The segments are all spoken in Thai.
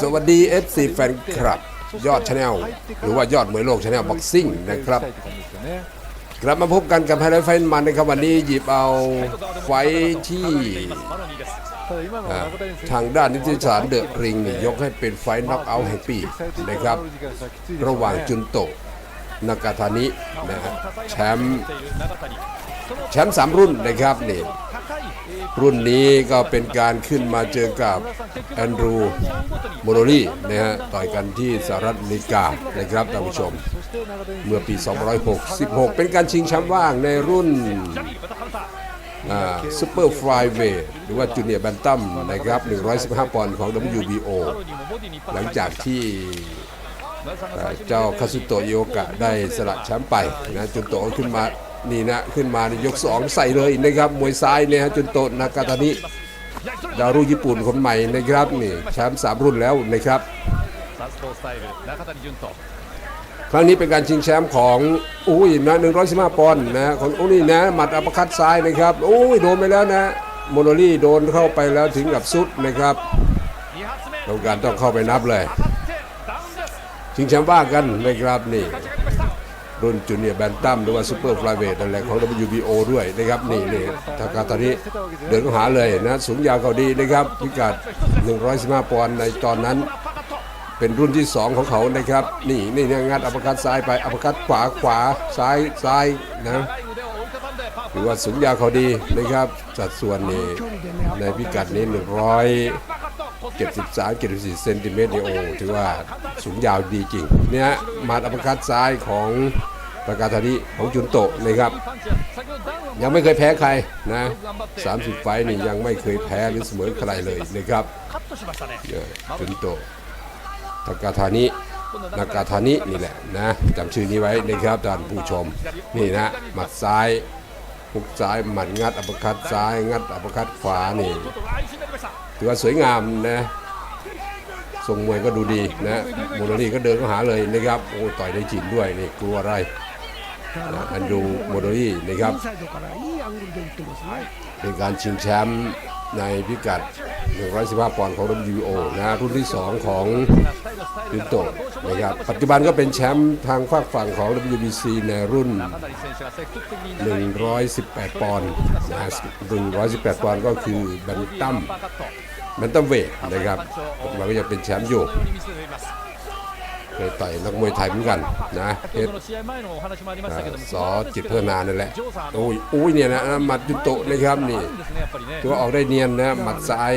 สวัสดี FC แฟนคลับ ยอดชาแนลหรือว่ายอดมวยโลกชาแนลบ็อกซิ่งนะครับ กลับมาพบกันกับไฮไลท์ไฟน์มันนะครับวันนี้หยิบเอาไฟที่ทางด้านนิติสารเดอะริง ยกให้เป็นไฟน็อกเอาท์แห่งปีนะครับ ระหว่างจุนโตะ นากาทานินะฮะแชมป์แชมป์สามรุ่นนะครับนี่รุ่นนี้ก็เป็นการขึ้นมาเจอกับแอนดรูโมโนลีนะฮะต่อยกันที่สหรัฐอเมริกานะครับท่านผู้ชม เมื่อปี2566 เป็นการชิงแชมป์ว่างในรุ่นซูเปอร์ฟลายเวทหรือว่าจูเนียร์แบนตัมนะครับ 115 ปอนด์ของ WBO หลังจากที่ เจ้าคาสุโตะโยกะได้สละแชมป์ไปนะจุนโตขึ้นมานี่นะขึ้นมาในยกสองใส่เลยนะครับมวยซ้ายเนี่ยฮะจุนโตนากาตานิดาวรุ่งญี่ปุ่นคนใหม่นะครับนี่แชมป์สามรุ่นแล้วนะครับครั้งนี้เป็นการชิงแชมป์ของอุ้ยนะหนึ่งร้อยสิบห้าปอนด์นะของอุ้นี่นะหมัดอัปคัดซ้ายนะครับอุ้ยโดนไปแล้วนะโมโนรี่โดนเข้าไปแล้วถึงกับสุดนะครับต้องการต้องเข้าไปนับเลย ชิงแชมป์ว่ากันนะครับนี่รุ่นจูเนียร์แบนตัมหรือว่าซูเปอร์ฟลายเวทอะไรของ WBO ด้วยนะครับนี่นี่ทากาตอนนี้เดินเข้าหาเลยนะสูงยาวเขาดีนะครับพิกัด 115 ปอนด์ในตอนนั้น เป็นรุ่นที่ 2 ของเขานะครับ นี่นี่งัดอัปคัดซ้ายไปอัปคัดขวาขวาซ้ายซ้ายนะถือว่าสูงยาวเขาดีนะครับสัดส่วนนี่ในพิกัดนี้ 100 73 74เซนติเมตรโอถือว่า สูงยาวดีจริง เนี่ยมาดอัปคัดซ้ายของปากาธานิของจุนโตะเลยครับ ยังไม่เคยแพ้ใครนะ30 ไฟนี่ยังไม่เคยแพ้หรือเสมอใครเลยนะครับจุนโตะปากาธานินากาธานินี่แหละนะจำชื่อนี้ไว้นะครับท่านผู้ชมนี่นะหมัดซ้ายหุกซ้ายหมัดงัดอัปคัดซ้าย งัดอัปคัดขวานี่ถือว่าสวยงามนะ ทรงมวยก็ดูดีนะโมโนรี่ก็เดินเข้าหาเลยนะครับโอ้ต่อยได้จีนด้วยนี่กลัวอะไรอันดูโมโนรี่นะครับเป็นการชิงแชมป์ในพิกัด 115 ปอนด์ของ WBO นะรุ่นที่ 2 ของยุโตะนะครับปัจจุบันก็เป็นแชมป์ทางฝากฝั่งของ WBC ในรุ่น 118 ปอนด์นะ118 ปอนด์ก็คือแบนตัม แมนตัมเวทนะครับมันก็ยังเป็นแชมป์อยู่เคยต่อยนักมวยไทยเหมือนกันนะเพชสอจิตพัฒนานั่นแหละโอ้ยอุ้ยเนี่ยนะหมัดยุโตนะครับนี่ตัวออกได้เนียนนะหมัดซ้าย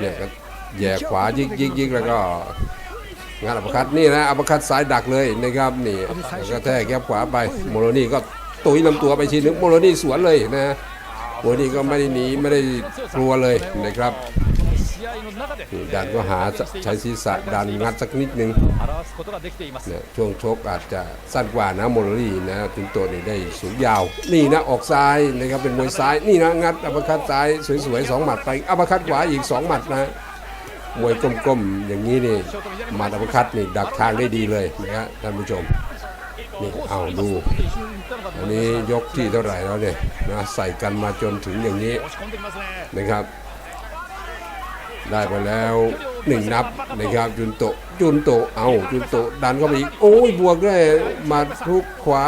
เนี่ยก็แย่ขวายิกยิกยิกแล้วก็งานอัปคัดนี่นะอัปคัดซ้ายดักเลยนะครับนี่ก็แท้แก้ขวาไปโมโรนี่ก็ตุยลำตัวไปชีนึงโมโรนี่สวนเลยนะ วันนี้ก็ไม่ได้หนีไม่ได้กลัวเลยนะครับดันก็หาใช้ศีรษะดันงัดสักนิดนึงนะช่วงชกอาจจะสั้นกว่านะโมลลี่นะถึงตัวนี้ได้สูงยาว นี่นะออกซ้ายนะครับเป็นมวยซ้ายนี่นะงัดอัปคัดซ้ายสวยๆสองหมัดไปอัปคัดขวาอีกสองหมัดนะมวยกลมๆอย่างนี้นี่หมัดอัปคัดนี่ดักทางได้ดีเลยนะฮะท่านผู้ชม นี่เอาดู อันนี้ยกที่เท่าไหร่แล้วเนี่ยนะใส่กันมาจนถึงอย่างนี้นะครับ ได้ไปแล้วหนึ่งนับนะครับจุนโตจุนโตเอาจุนโตดันเข้าไปอีกโอ้ยบวกด้ยมาทุกขวา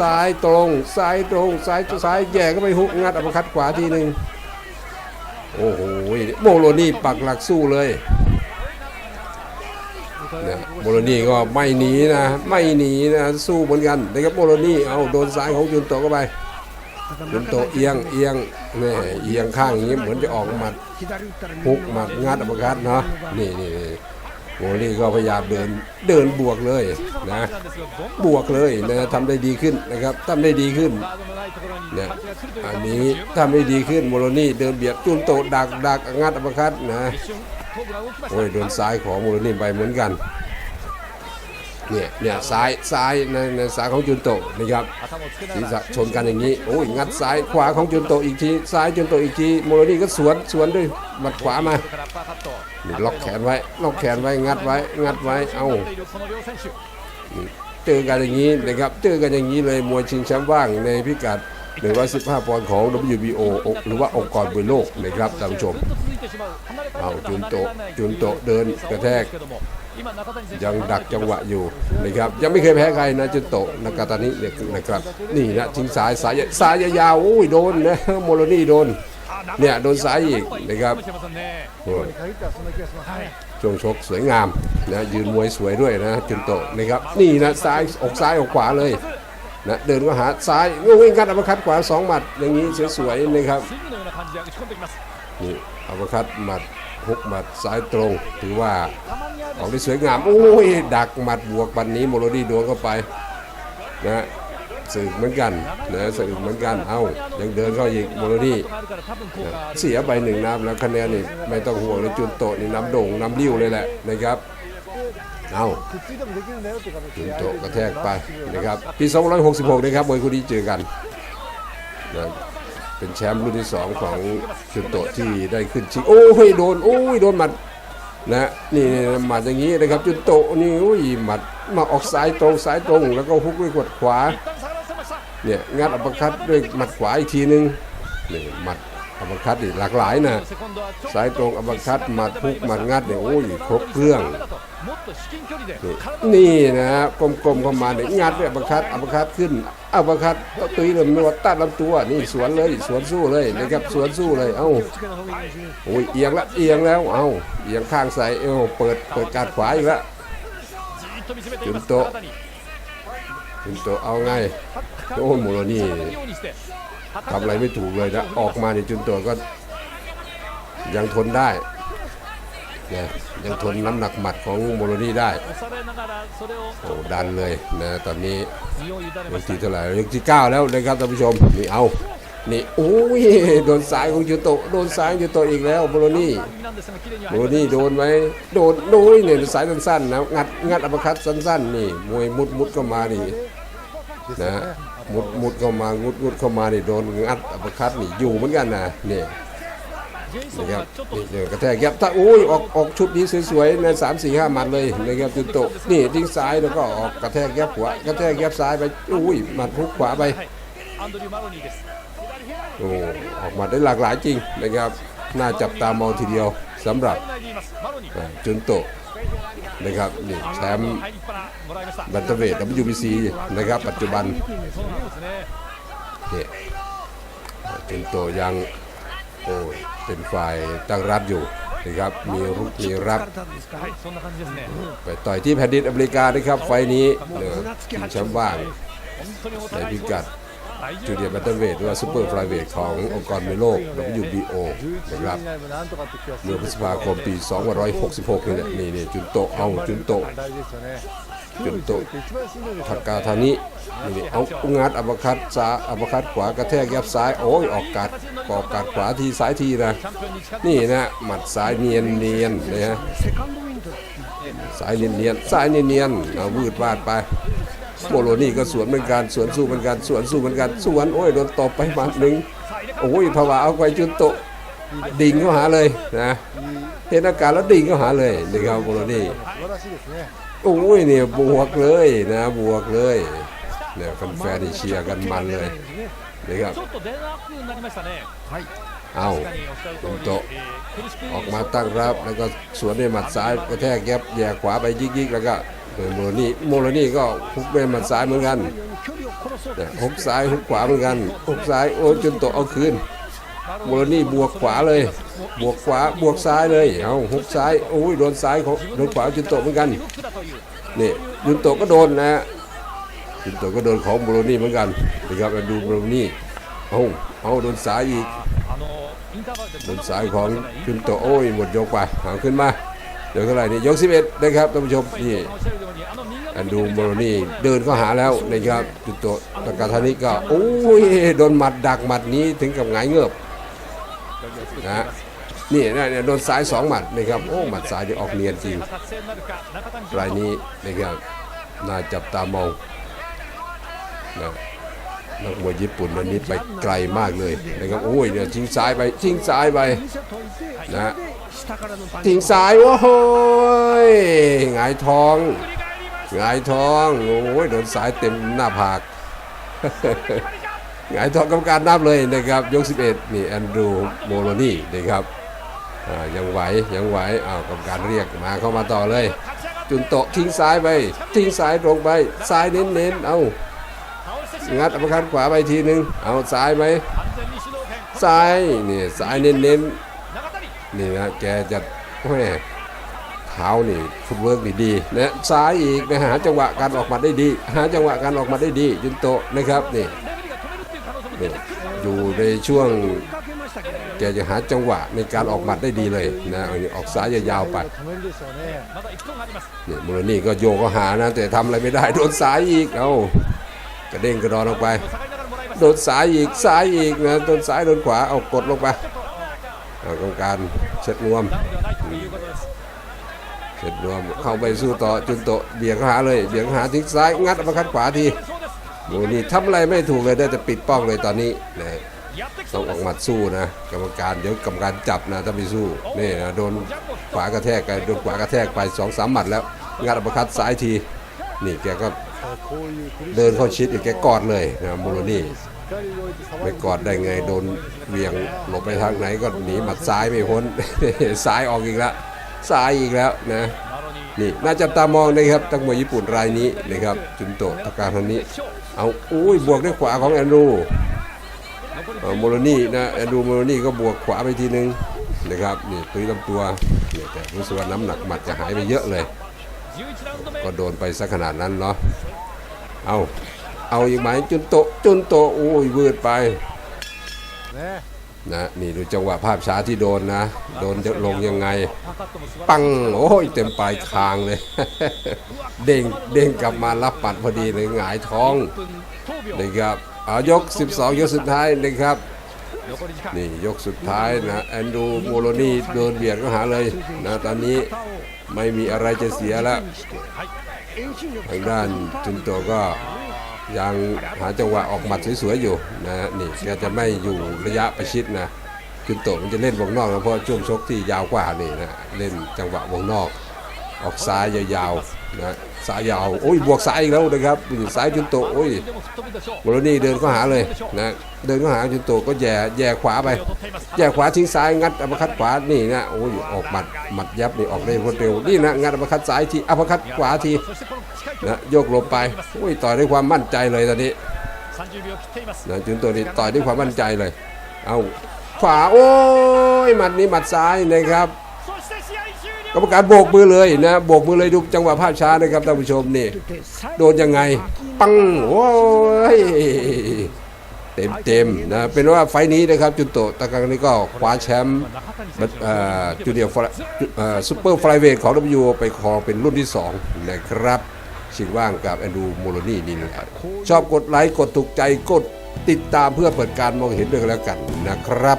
ซ้ายตรงซ้ายตรงซ้ายซ้ายแย่ก็ไปหุกงัดอัปคัดขวาทีหนึ่งโอ้โหโมโลนี่ปักหลักสู้เลย นะโมโรนี่ก็ไม่หนีนะ ไม่หนีนะ สู้เหมือนกันนะครับโมโรนี่เอาโดนซ้ายของจุนโตเข้าไปจุนโตเอียงเอียงนี่เอียงข้างอย่างนี้เหมือนจะออกหมัดพุกหมัดงัดอัปกัดเนาะนี่นี่โมโรนี่ก็พยายามเดินเดินบวกเลยนะบวกเลยนะทำได้ดีขึ้นนะครับทำได้ดีขึ้นเนี่ยอันนี้ทำได้ดีขึ้นโมโรนี่เดินเบียดจุนโตดักดักงัดอัปกัดนะ โอ้ยโดนซ้ายของมูลนิธไปเหมือนกันเนี่ยเนี่ยซ้ายซ้ายในในซ้ายของจุนโตนะครับศีรษะชนกันอย่างนี้โอ้ยงัดซ้ายขวาของจุนโตอีกทีซ้ายจุนโตอีกทีโมโรนี่ก็สวนสวนด้วยหมัดขวามานี่ล็อกแขนไว้ล็อกแขนไว้งัดไว้งัดไว้เอ้าเจอกันอย่างนี้นะครับเจอกันอย่างนี้เลยมวยชิงแชมป์ว่างในพิกัด115ปอนด์ของ WBO หรือว่าองค์กรบนโลกนะครับท่านผู้ชม เอาจุนโตจุนโตเดินกระแทก ยังดักจังหวะอยู่นะครับยังไม่เคยแพ้ใครนะจุนโตนากาตานิเนี่ยนะครับนี่นะทิ้งสายสายสายยาวโอ้ยโดนนะโมโลนี่โดนเนี่ยโดนสายอีกนะครับช่วงชกสวยงามนะยืนมวยสวยด้วยนะจุนโตนะครับนี่นะซ้ายอกซ้ายอกขวาเลยนะเดินก็หาซ้ายงงงัดอัปคัดขวาสองหมัดอย่างนี้สวยๆนะครับนี่ อัปคัดหมัดหกหมัดสายตรง ถือว่าของที่สวยงาม โอ้ย ดักหมัดบวกบันนี้โมโลดี้ดวนเข้าไปนะสื่อเหมือนกันนะสื่อเหมือนกันเอ้ายังเดินเข้าอีกโมโลดี้เสียไปหนึ่งนับแล้วคะแนนนี่ไม่ต้องห่วงเลยจุนโตนี่น้ำโด่งน้ำริ้วเลยแหละนะครับเอาจุนโตกระแทกไปนะครับปี 266 นะครับมวยคู่นี้เจอกันนะ เป็นแชมป์รุ่นที่สองของจุนโตะที่ได้ขึ้นชิงโอ้ยโดนโอ้ยโดนหมัดนะนี่หมัดอย่างนี้นะครับจุนโตะนี่โอ้ยหมัดมาออกสายตรงสายตรง แล้วก็ฮุกด้วยกดขวาเนี่ยงัดอัปคัดด้วยหมัดขวาอีกทีนึงนี่หมัด อวปคัดอีกหลากหลายนะสายตรงอวปคัตมาทุกมางัดเนี่ยโอ้ยครบเครื่อง นี่นะกลมๆเข้ามาเนี่ยงัดด้วยอวปคัตอวปคัตขึ้นอวปคัดตีลำนวดตัดลำตัว นี่สวนเลยสวนสู้เลยนะครับสวนสู้เลยเอ้าโอ้ยเอียงละเอียงแล้วเอ้าเอียงข้างใส่เอ้าเปิดเปิดการขวาอีกละจุนโตจุนโตเอาไงโอ้โมโรนี่ ทำอะไรไม่ถูกเลยนะ ออกมาในจุนตัวก็ ยังทนได้นะยังทนน้ำหนักหมัดของโมโลนี่ได้โอ้ดันเลยนะตอนนี้ยกที่เท่าไหร่ยกที่ 9 แล้วนะครับท่านผู้ชมนี่เอานี่โอ้ยโดนสายของจุโตโดนสายจุโตอีกแล้วโมโลนี่โมโลนี่โดนไหมโดนโดนเนี่ยสายสั้นๆนะงัดงัดอัปคัตสั้นๆนี่มวยมุดมุดก็มาดีนะ มุดมุดเข้ามางุดงุดเข้ามานี่โดนงัดอัปคัดนี่อยู่เหมือนกันนะนี่นี่ครับนี่เกระแทกยับถ้าโอ้ยออกออกชุดนี้สวยๆในสามสี่ห้ามัดเลยนะครับจุดโตนี่ทิ้งซ้ายแล้วก็ออกกระแทกยับขวากระแทกยับซ้ายไปอุ้ยมัดพุกขวาไปโอ้ออกมาได้หลากหลายจริงนะครับน่าจับตามองทีเดียว สำหรับจุนโตนะครับนี่แชมป์บัตเตอร์เวท WBC นะครับ ปัจจุบันนี่จุนโตยังโอ้เป็นฝ่ายตั้งรับอยู่นะครับมีรุกมีรับ ไปต่อยที่แผ่นดินอเมริกานะครับไฟนี้เหลือแชมป์ว่างในพิกัด จูเนียร์แบตเตอร์เวทหรือว่าซูเปอร์ไฟเวทขององค์กรมวยโลก WBO นะครับเมื่อพฤษภาคมปี2566นี่แหละนี่นี่จุนโตเอาจุนโตจุนโตทักกาธานินี่เอางัดอัปคัดซ้ายอัปคัดขวากระแทกยับซ้ายโอ้ยออกกัดกอกกัดขวาทีซ้ายทีนะนี่นะหมัดซ้ายเนียนเนียนนะฮะสายเนียนเนียนสายเนียนเนียนเอาวืดวาดไป โปโลนี่ก็สวนเหมือนกันสวนสู้เหมือนกันสวนสู้เหมือนกันสวนโอ้ยโดนตบไปหมัดหนึ่งโอ้ยภาวะเอาไปจุดโตดิ่งเข้าหาเลยนะเห็นอาการแล้วดิ่งเข้าหาเลยนะครับโปโลนี่โอ้ยเนี่ยบวกเลยนะบวกเลยเนี่ยแฟนๆเชียร์กันมันเลยนะครับเอาจุดโตออกมาตั้งรับแล้วก็สวนด้หมัดซ้ายกระแทกแยบแย่ขวาไปยิกๆแล้วก็ โมโลนี่โมโลนี่ก็ฮุกแม่หมัดซ้ายเหมือนกันนะฮุกซ้ายฮุกขวาเหมือนกันฮุกซ้ายโอ้จนโตเอาคืนโมโลนี่บวกขวาเลย บวกขวาบวกซ้ายเลยเอาฮุกซ้ายโอ้ยโดนซ้ายของโดนขวาจนโตเหมือนกันนี่จุนโตก็โดนนะจุนโตก็โดนของโมโลนี่เหมือนกันนะครับมาดูโมโลนี่เอาเอาโดนซ้ายอีกโดนซ้ายของจุนโตโอ้ยหมดยกไปหางขึ้นมา ยกเท่าไหร่นี่ยยก 11 นะครับท่านผู้ชมนี่อันดูโมโรนี่เดินเข้าหาแล้วนะครับจุดตัวตากาธานิก็โอ้ยโดนหมัดดักหมัดนี้ถึงกับหงายเงือบนะนี่นี่โดนสายสองหมัดนะครับโอ้หมัดสายที่ออกเนียนจริงรายนี้นะครับน่าจับตามองนะ นักมวยญี่ปุ่นวันนี้ไปไกลมากเลยนะครับโอ้ยเนี่ยทิ้งซ้ายไปทิ้งซ้ายไปนะทิ้งซ้ายโอ้โหหงายท้องหงายท้องโอ้ยโดนสายเต็มหน้าผากหงายท้องกรรมการนับเลยนะครับยก 11 นี่แอนดรูโมโลนี่นะครับยังไหวยังไหวอ้าวกรรมการเรียกมาเข้ามาต่อเลย จุนโตทิ้งซ้ายไปทิ้งซ้ายลงไปซ้ายเน้นเน้นเอา้า งัดอัปคัดขวาไปทีนึง เอาซ้ายไหมซ้ายนี่ซ้ายเน้นๆนี่นะแกจะแม่เท้านี่ฟุตเวิร์กนี่ดีๆนะซ้ายอีกไปหาจังหวะการออกมาได้ดี หาจังหวะการออกมาได้ดีจุนโตนะครับนี่นี่อยู่ในช่วงแกจะหาจังหวะในการออกหมัดได้ดีเลยนะออกซ้ายยาวๆไปนี่ยมูลนี่ก็โยกก็หานะแต่ทำอะไรไม่ได้โดนซ้ายอีกเอา ระเด้งกระดอนลงไป โดนสายอีกสายอีกนะโดนสายโดนขวาเอากดลงไปกรรมการเช็ดรวมเช็ดรวมเข้าไปสู้ต่อจุนโตเบี่ยงหาเลยเบี่ยงหาทิศซ้ายงัดมาคัดขวาทีโมนี่ทำอะไรไม่ถูกเลยได้จะปิดป้องเลยตอนนี้นะต้องออกหมัดสู้นะกรรมการเดี๋ยวกรรมการจับนะถ้าไม่สู้นี่นะโดนขวากระแทกไปโดนขวากระแทกไปสองสามหมัดแล้วงัดอัปคัดซ้ายที นี่แกก็ เดินเข้าชิดอีกแกกอดเลยนะมูโรนี่ไปกอดได้ไงโดนเวียงหลบไปทางไหนก็หนีหมัดซ้ายไม่พ้นซ้ายออกอีกแล้วซ้ายอีกแล้วนะนี่น่าจับตามองนะครับตักมวยญี่ปุ่นรายนี้นะครับจุนโตะอาการทันนี้ เอาอุ้ยบวกด้วยขวาของแอนดูโมโรนี่นะแอนดูโมโรนี่ก็บวกขวาไปทีนึงนะครับนี่ตุ้ยลำตัวแต่รู้สึกว่าน้ำหนักหมัดจะหายไปเยอะเลย ก็โดนไปสักขนาดนั้นเนาะเอาเอาอีกไหมจุนโตจุนโตโอ้ยวืดไปนะนี่ดูจังหวะภาพช้าที่โดนนะ โดนจะลงยังไง ปังโอ้ยเต็มปลายคางเลย เด้งเด้งกลับมารับปัดพอดีเลยหงายท้องนะครับเอายก 12 ยกสุดท้ายนะครับ นี่ยกสุดท้ายนะแอนดูโมโลนีเดินเบียดก็หาเลยนะตอนนี้ไม่มีอะไรจะเสียแล้วทางด้านจุนโตก็ยังหาจังหวะออกหมัดสวยๆอยู่นะนี่แกจะไม่อยู่ระยะประชิดนะจุนโตมันจะเล่นวงนอกนะเพราะช่วงชกที่ยาวกว่านี่นะเล่นจังหวะวงนอก ออกซ้ายยาวๆ นะสายยาวโอ้ยบวกสายอีกแล้วนะครับสายจุนโตโอ้ยบมโรนี่เดินก็หาเลยนะเดินก็หาจุนโตก็แย่แย่ขวาไปแย่ขวาทิ้งซ้ายงัดอัปคัดขวานี่นะโอ้ยออกหมัดหมัดยับนี่ออกได้รวดเร็วนี่นะงัดอัปคัดซ้ายทีอัปคัดขวาทีนะโยกลบไปโอ้ยต่อยด้วยความมั่นใจเลยตอนนี้นะจุนโตนี่ต่อยด้วยความมั่นใจเลย เอาขวาโอ้ยหมัดนี้หมัดซ้ายนะครับ กรรมการโบกมือเลยนะโบกมือเลยดูจังหวะภาพช้านะครับท่านผู้ชมนี่โดนยังไง ปังโอ้ยเต็มเต็มนะเป็นว่าไฟนี้นะครับจุนโตตะกังนี้ก็คว้าแชมป์จูเนียร์ซูเปอร์ไฟเวทของ W ไปครองเป็นรุ่นที่ 2 นะครับ ชิงว่างกับแอนดูโมโลนี่นี่นะชอบกดไลค์ กดถูกใจกดติดตามเพื่อเปิดการมองเห็นด้วยกันแล้วกันนะครับ